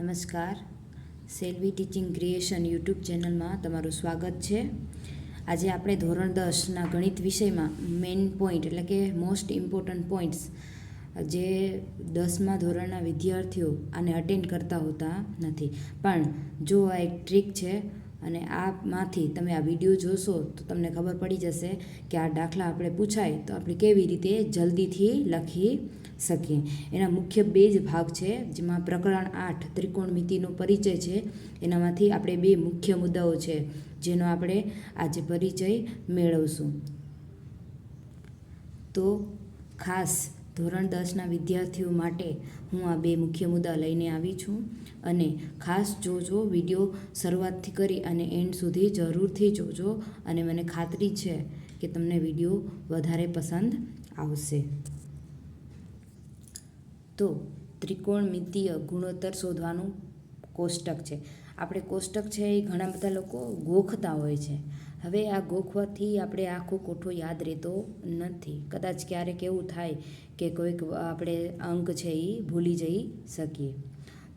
નમસ્કાર. Selvi teaching creation YouTube ચેનલમાં તમારું સ્વાગત છે. આજે આપણે ધોરણ દસના ગણિત વિષયમાં મેઇન પોઈન્ટ એટલે કે મોસ્ટ ઇમ્પોર્ટન્ટ પોઈન્ટ્સ જે દસમા ધોરણના વિદ્યાર્થીઓ આને અટેન્ડ કરતા હોતા નથી. પણ જો આ એક ટ્રીક છે અને આમાંથી તમે આ વીડિયો જોશો તો તમને ખબર પડી જશે કે આ દાખલા આપણે પૂછાય તો આપણે કેવી રીતે જલ્દીથી લખી શકીએ. એના મુખ્ય બે જ ભાગ છે, જેમાં પ્રકરણ આઠ ત્રિકોણમિતિનો પરિચય છે. એનામાંથી આપણે બે મુખ્ય મુદ્દાઓ છે, જેનો આપણે આજે પરિચય મેળવશું. તો ખાસ ધોરણ દસના વિદ્યાર્થીઓ માટે હું આ બે મુખ્ય મુદ્દા લઈને આવી છું અને ખાસ જોજો વીડિયો શરૂઆતથી કરી અને એન્ડ સુધી જરૂરથી જોજો અને મને ખાતરી છે કે તમને વીડિયો વધારે પસંદ આવશે. તો ત્રિકોણમિતીય ગુણોત્તર શોધવાનું કોષ્ટક છે. આપણે કોષ્ટક છે એ ઘણા બધા લોકો ગોખતા હોય છે. હવે આ ગોખવાથી આપણે આખો કોઠો યાદ રહેતો નથી. કદાચ ક્યારેક એવું થાય કે કોઈક આપણે અંક છે એ ભૂલી જઈ શકીએ.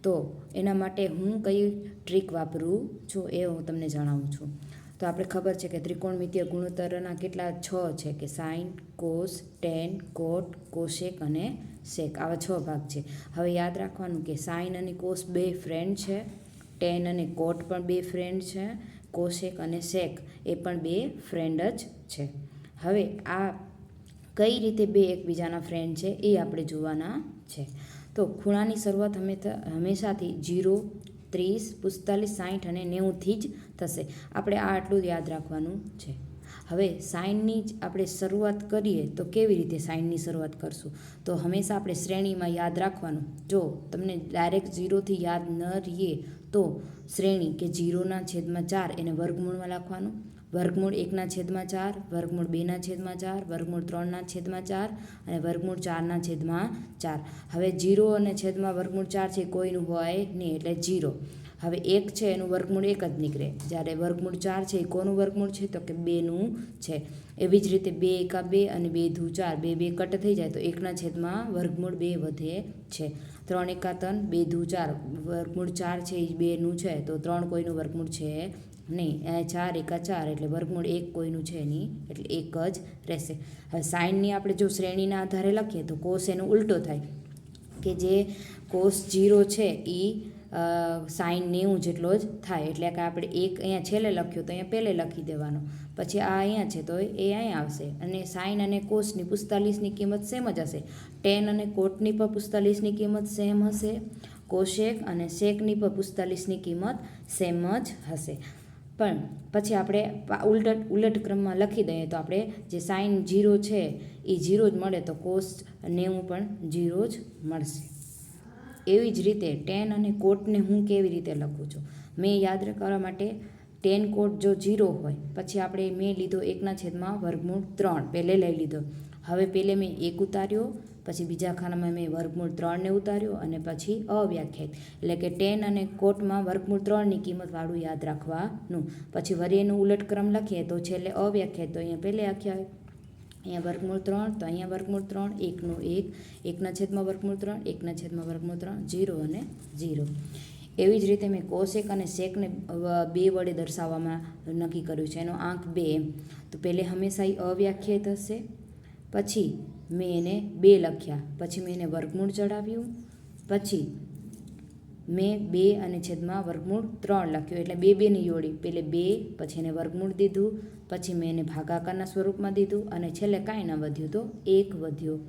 તો એના માટે હું કઈ ટ્રીક વાપરું? છું એ હું તમને જણાવું છું. તો આપણે ખબર છે કે ત્રિકોણમિતીય ગુણોત્તરના કેટલા છ છે કે sine cos, tan, cot, cosec અને શેક. આવા છ ભાગ છે. હવે યાદ રાખવાનું કે સાઇન અને કોસ બે ફ્રેન્ડ છે, ટેન અને કોટ પણ બે ફ્રેન્ડ છે કોશેક અને શેક એ પણ બે ફ્રેન્ડ જ છે. હવે આ કઈ રીતે બે એકબીજાના ફ્રેન્ડ છે એ આપણે જોવાના છે. તો ખૂણાની શરૂઆત હંમેશા હંમેશાથી જીરો, ત્રીસ, પિસ્તાલીસ સાઠ અને નેવુંથી જ થશે. આપણે આ આટલું યાદ રાખવાનું છે. હવે સાઇનની જ આપણે શરૂઆત કરીએ તો કેવી રીતે સાઇનની શરૂઆત કરશું? તો હંમેશા આપણે શ્રેણીમાં યાદ રાખવાનું. જો તમને ડાયરેક્ટ ઝીરોથી યાદ ન રહીએ તો શ્રેણી કે ઝીરોના છેદમાં ચાર એને વર્ગમૂળમાં લખવાનું. વર્ગમૂળ એકના છેદમાં ચાર, વર્ગમૂળ બેના છેદમાં ચાર, વર્ગમૂળ ત્રણના છેદમાં ચાર અને વર્ગમૂળ ચારના છેદમાં ચાર. હવે જીરો અને છેદમાં વર્ગમૂળ ચાર છે, કોઈનું હોય નહીં, એટલે જીરો. હવે એક છે, એનું વર્ગમૂળ એક જ નીકળે. જ્યારે વર્ગમૂળ ચાર છે, એ કોનું વર્ગમૂળ છે, તો કે બેનું છે. એવી જ રીતે બે એકા બે અને બે ધુ ચાર, બે બે કટ થઈ જાય તો એકના છેદમાં વર્ગમૂળ બે વધે છે. ત્રણ એકા ત્રણ બે ધુ ચાર, વર્ગમૂળ ચાર છે એ બેનું છે, તો ત્રણ કોઈનું વર્ગમૂળ છે નહીં ચાર એકા ચાર એટલે વર્ગમૂળ એક કોઈનું છે નહીં, એટલે એક જ રહેશે. હવે સાઇનની આપણે જો શ્રેણીના આધારે લખીએ તો કોષ એનો ઉલટો થાય. કે જે કોષ જીરો છે એ સાઇન નેવું જેટલો જ થાય. એટલે કે આપણે એક અહીંયા છેલ્લે લખ્યું તો અહીંયા પહેલે લખી દેવાનો. પછી આ અહીંયા છે તો એ અહીંયા આવશે. અને સાઇન અને કોસની પિસ્તાલીસની કિંમત સેમ જ હશે. ટેન અને કોટની પણ પિસ્તાલીસની કિંમત સેમ હશે. કોશેક અને શેકની પણ પિસ્તાલીસની કિંમત સેમ જ હશે. પણ પછી આપણે ઉલટ ઉલટ ક્રમમાં લખી દઈએ તો આપણે જે સાઇન જીરો છે એ જીરો જ મળે તો કોસ નેવું પણ જીરો જ મળશે. એવી જ રીતે ટેન અને કોટને હું કેવી રીતે લખું છું? મેં યાદ કરવા માટે ટેન કોટ જો જીરો હોય, પછી આપણે મેં લીધો એકના છેદમાં વર્ગમૂળ ત્રણ, પહેલે લઈ લીધો. હવે પહેલે મેં એક ઉતાર્યો, પછી બીજા ખાનામાં મેં વર્ગમૂળ ત્રણને ઉતાર્યો અને પછી અવ્યાખ્યાયિત. એટલે કે ટેન અને કોટમાં વર્ગમૂળ ત્રણની કિંમતવાળું યાદ રાખવાનું. પછી વરી એનું ઉલટક્રમ લખીએ તો છેલ્લે અવ્યાખ્યાયિત, તો અહીંયા પહેલે આખ્યા અહીંયા વર્ગમૂળ ત્રણ, તો અહીંયા વર્ગમૂળ ત્રણ, એકનો એક, એકના છેદમાં વર્ગમૂળ ત્રણ, એકના છેદમાં વર્ગમૂળ ત્રણ, જીરો અને જીરો. એવી જ રીતે મેં કોશેક અને શેકને બે વડે દર્શાવવામાં નક્કી કર્યું છે. એનો આંક બે. એમ તો પહેલે હંમેશા એ અવ્યાખ્યાયિત હશે. પછી મેં એને બે લખ્યા. પછી મેં એને વર્ગમૂળ ચડાવ્યું પછી મેં બે અને છેદમાં વર્ગમૂળ ત્રણ લખ્યું. એટલે બે બેની જોડી. પેલે બે, પછી એને વર્ગમૂળ દીધું, પછી મેં એને ભાગાકારના સ્વરૂપમાં દીધું અને છેલ્લે કાંઈ ન વધ્યું તો એક વધ્યો.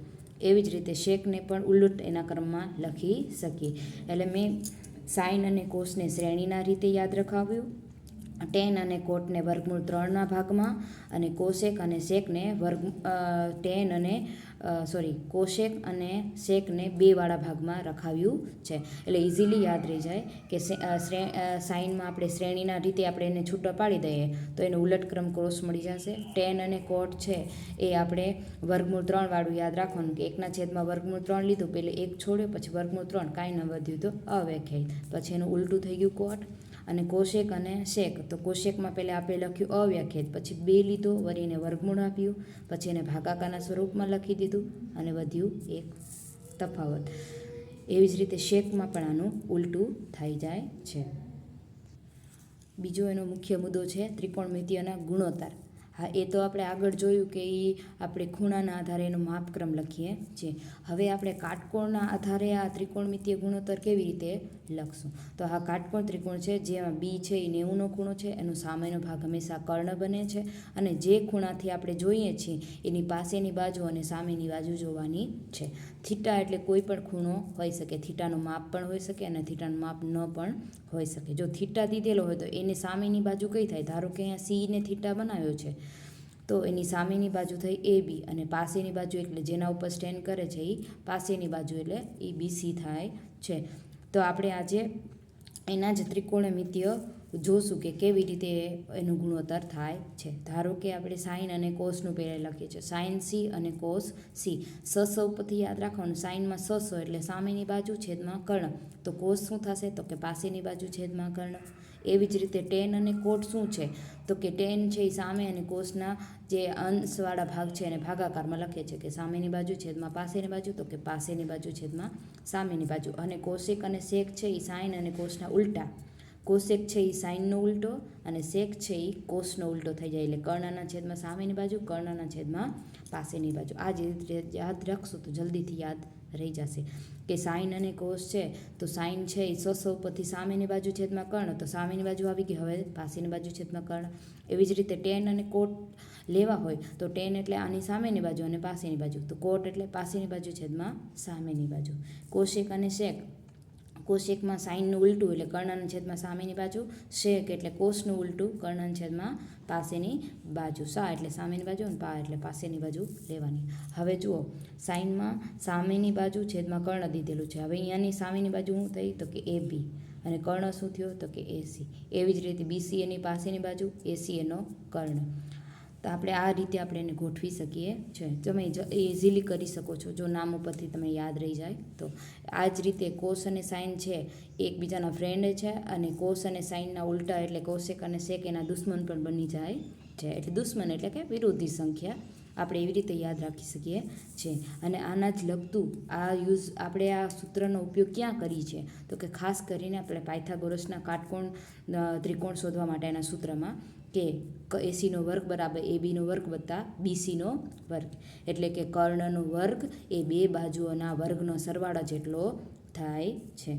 એવી જ રીતે શેકને પણ ઉલટ એના ક્રમમાં લખી શકીએ. એટલે મેં સાઇન અને કોષને શ્રેણીના રીતે યાદ રખાવ્યું. ટેન અને કોટને વર્ગમૂળ ત્રણના ભાગમાં અને કોશેક અને શેકને વર્ગ ટેન અને સોરી કોશેક અને શેકને બેવાળા ભાગમાં રખાવ્યું છે. એટલે ઇઝીલી યાદ રહી જાય કે સાઇનમાં આપણે શ્રેણીના રીતે આપણે એને છૂટા પાડી દઈએ તો એનો ઉલટક્રમ ક્રોસ મળી જશે. ટેન અને કોટ છે એ આપણે વર્ગમૂળ ત્રણ વાળું યાદ રાખવાનું કે એકના છેદમાં વર્ગમૂળ ત્રણ લીધું પહેલે એક છોડ્યો, પછી વર્ગમૂળ ત્રણ, કાંઈ ન વધ્યું તો અવ્યાખ્યાયિત પછી એનું ઉલટું થઈ ગયું કોટ. અને કોશેક અને શેક. તો કોશેકમાં પહેલાં આપણે લખ્યું અવ્યાખ્યાત પછી બે લીધો વળી એને વર્ગમૂળ આપ્યું, પછી એને ભાગાકારના સ્વરૂપમાં લખી દીધું અને વધ્યું એક તફાવત. એવી જ રીતે શેકમાં પણ આનું ઉલટું થઈ જાય છે. બીજો એનો મુખ્ય મુદ્દો છે ત્રિકોણમિતિયના ગુણોત્તર. હા, એ તો આપણે આગળ જોયું કે એ આપણે ખૂણાના આધારે એનો માપક્રમ લખીએ. છીએ હવે આપણે કાટકોણના આધારે આ ત્રિકોણમિતિય ગુણોત્તર કેવી રીતે લખશું? તો આ કાટકોણ ત્રિકોણ છે, જેમાં બી છે એ નેવુંનો ખૂણો છે, એનો સામેનો ભાગ હંમેશા કર્ણ બને છે અને જે ખૂણાથી આપણે જોઈએ છીએ, એની પાસેની બાજુ અને સામેની બાજુ જોવાની છે. થીટા એટલે કોઈ પણ ખૂણો હોઈ શકે. થીટાનું માપ પણ હોઈ શકે અને થીટાનું માપ ન પણ હોઈ શકે. જો થીટા દીધેલો હોય તો એની સામેની બાજુ કઈ થાય? ધારો કે અહીંયા સીને થીટા બનાવ્યો છે. તો એની સામેની બાજુ થઈ એ બી અને પાસેની બાજુ એટલે જેના ઉપર સ્ટેન્ડ કરે છે એ પાસેની બાજુ એટલે એ બી સી થાય છે. તો આપણે આજે એના જ ત્રિકોણમિતિય જોશું કે કેવી રીતે એનું ગુણોત્તર થાય છે. ધારો કે આપણે સાઈન અને કોસનું પહેલાં લખીએ છીએ. સાઇન સી અને કોસ સી સ સ ઉપરથી યાદ રાખવાનું. સાઇનમાં સ સ એટલે સામેની બાજુ છેદમાં કર્ણ. તો કોસ શું થશે? તો કે પાસેની બાજુ છેદમાં કર્ણ. એવી જ રીતે ટેન અને કોટ શું છે? તો કે ટેન છે એ સામે અને કોસના જે અંશવાળા ભાગ છે એને ભાગાકારમાં લખે છે કે સામેની બાજુ છેદમાં પાસેની બાજુ, તો કે પાસેની બાજુ છેદમાં સામેની બાજુ. અને કોશેક અને શેક છે એ સાઈન અને કોષના ઉલટા. કોશેક છે એ સાઈનનો ઉલટો અને શેક છે એ કોષનો ઉલટો થઈ જાય. એટલે કર્ણના છેદમાં સામેની બાજુ, કર્ણના છેદમાં પાસેની બાજુ. આ જે રીતે યાદ રાખશું તો જલ્દીથી યાદ રહી જશે. કે સાઈન અને કોષ છે, તો સાઇન છે એ સો સો ઉપરથી સામેની બાજુ છેદમાં કર્ણ, તો સામેની બાજુ આવી ગઈ. હવે પાસેની બાજુ છેદમાં કર્ણ. એવી જ રીતે ટેન અને કોટ લેવા હોય, તો ટેન એટલે આની સામેની બાજુ અને પાસેની બાજુ. તો કોટ એટલે પાસેની બાજુ, છેદમાં સામેની બાજુ. કોશેક અને શેક કોશેકમાં સાઈનનું ઉલટું એટલે કર્ણના છેદમાં સામેની બાજુ, શેક એટલે કોષનું ઉલટું કર્ણના છેદમાં પાસેની બાજુ, સા એટલે સામેની બાજુ અને પા એટલે પાસેની બાજુ લેવાની. હવે જુઓ, સાઈનમાં સામેની બાજુ છેદમાં કર્ણ દીધેલું છે. હવે અહીંયાની સામેની બાજુ શું થઈ તો કે એ બી. અને કર્ણ શું થયો તો કે એસી એવી જ રીતે બીસી એની પાસેની બાજુ એસી એનો કર્ણ. તો આપણે આ રીતે આપણે એને ગોઠવી શકીએ છે. તમે ઇઝીલી કરી શકો છો. જો નામ ઉપરથી તમે યાદ રહી જાય તો. આ જ રીતે કોસ અને સાઇન છે, એકબીજાના ફ્રેન્ડ છે અને કોસ અને સાઇનના ઉલટા એટલે કોશેક અને શેક એના દુશ્મન પણ બની જાય છે. એટલે દુશ્મન એટલે કે વિરોધી સંખ્યા. આપણે એવી રીતે યાદ રાખી શકીએ છીએ અને આના જ લગતું આ યુઝ આપણે આ સૂત્રનો ઉપયોગ ક્યાં કરીએ છીએ તો કે ખાસ કરીને આપણે પાયથાગોરસના કાટકોણ ત્રિકોણ શોધવા માટેના સૂત્રમાં. કે એસીનો વર્ગ બરાબર એ બીનો વર્ગ વત્તા બીસીનો વર્ગ. એટલે કે કર્ણનો વર્ગ એ બે બાજુઓના વર્ગનો સરવાળો જેટલો થાય છે.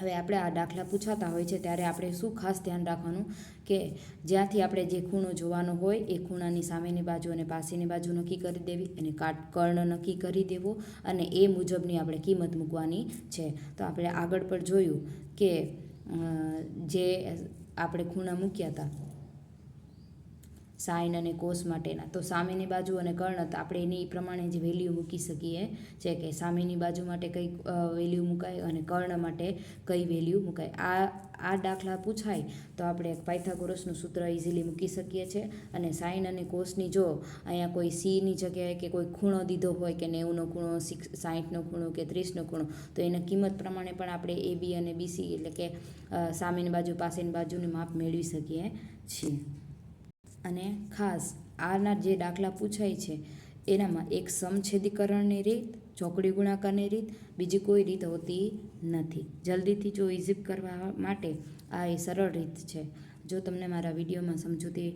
હવે આપણે આ દાખલા પૂછાતા હોય છે, ત્યારે આપણે શું ખાસ ધ્યાન રાખવાનું કે જ્યાંથી આપણે જે ખૂણો જોવાનો હોય એ ખૂણાની સામેની બાજુ અને પાસેની બાજુ નક્કી કરી દેવી અને કાટ, કર્ણ નક્કી કરી દેવો અને એ મુજબની આપણે કિંમત મૂકવાની છે. તો આપણે આગળ પણ જોયું કે જે આપણે ખૂણા મૂક્યા હતા સાઇન અને કોસ માટેના. તો સામેની બાજુ અને કર્ણ, તો આપણે એની પ્રમાણે જ વેલ્યુ મૂકી શકીએ. છે કે સામેની બાજુ માટે કઈ વેલ્યુ મુકાય અને કર્ણ માટે કઈ વેલ્યુ મુકાય. આ આ દાખલા પૂછાય તો આપણે પાયથાગોરસનું સૂત્ર ઇઝીલી મૂકી શકીએ છીએ. અને સાઇન અને કોસની જો અહીંયા કોઈ સીની જગ્યાએ કે કોઈ ખૂણો દીધો હોય કે નેવુંનો ખૂણો, સિક્સ સાહીઠનો ખૂણો કે ત્રીસનો ખૂણો, તો એના કિંમત પ્રમાણે પણ આપણે એ, બી અને બીસી એટલે કે સામેની બાજુ, પાસેની બાજુની માપ મેળવી શકીએ છીએ. અને ખાસ આના જે દાખલા પૂછાય છે, એનામાં એક સમછેદીકરણની રીત, ચોકડી ગુણાકારની રીત, બીજી કોઈ રીત હોતી નથી. જલ્દીથી જો ઇઝી કરવા માટે આ એ સરળ રીત છે. જો તમને મારા વિડીયોમાં સમજૂતી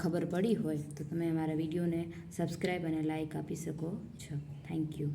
ખબર પડી હોય, તો તમે મારા વિડીયોને સબસ્ક્રાઈબ અને લાઇક આપી શકો છો. Thank you.